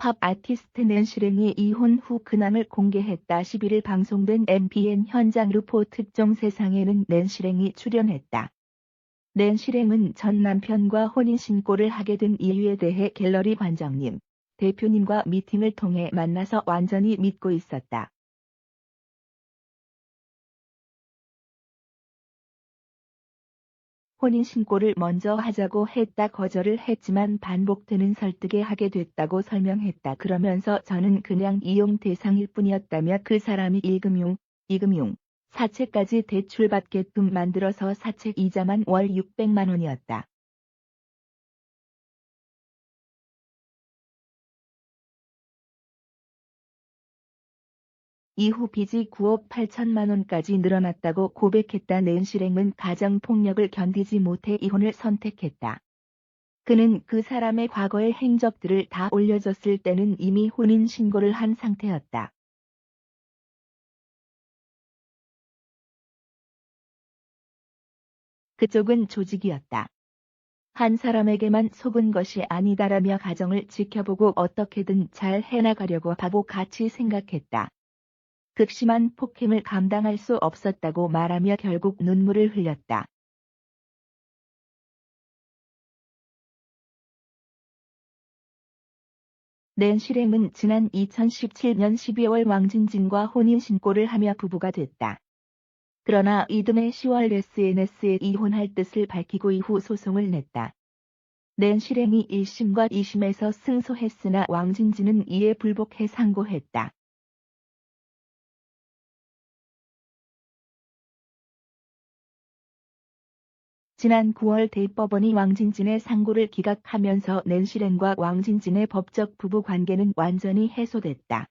팝 아티스트 낸시랭이 이혼 후 근황을 공개했다. 11일 방송된 MBN 현장 루포 특종 세상에는 낸시랭이 출연했다. 낸시랭은 전 남편과 혼인신고를 하게 된 이유에 대해 갤러리 관장님, 대표님과 미팅을 통해 만나서 완전히 믿고 있었다. 혼인신고를 먼저 하자고 했다 거절을 했지만 반복되는 설득에 하게 됐다고 설명했다. 그러면서 저는 그냥 이용 대상일 뿐이었다며 그 사람이 1금융, 2금융, 사채까지 대출받게끔 만들어서 사채 이자만 월 600만 원이었다. 이후 빚이 9억 8천만 원까지 늘어났다고 고백했다. 낸시랭은 가정폭력을 견디지 못해 이혼을 선택했다. 그는 그 사람의 과거의 행적들을 다 올려줬을 때는 이미 혼인 신고를 한 상태였다. 그쪽은 조직이었다. 한 사람에게만 속은 것이 아니다라며 가정을 지켜보고 어떻게든 잘 해나가려고 바보같이 생각했다. 극심한 폭행을 감당할 수 없었다고 말하며 결국 눈물을 흘렸다. 낸시랭은 지난 2017년 12월 왕진진과 혼인 신고를 하며 부부가 됐다. 그러나 이듬해 10월 SNS에 이혼할 뜻을 밝히고 이후 소송을 냈다. 낸시랭이 1심과 2심에서 승소했으나 왕진진은 이에 불복해 상고했다. 지난 9월 대법원이 왕진진의 상고를 기각하면서 낸시랭과 왕진진의 법적 부부 관계는 완전히 해소됐다.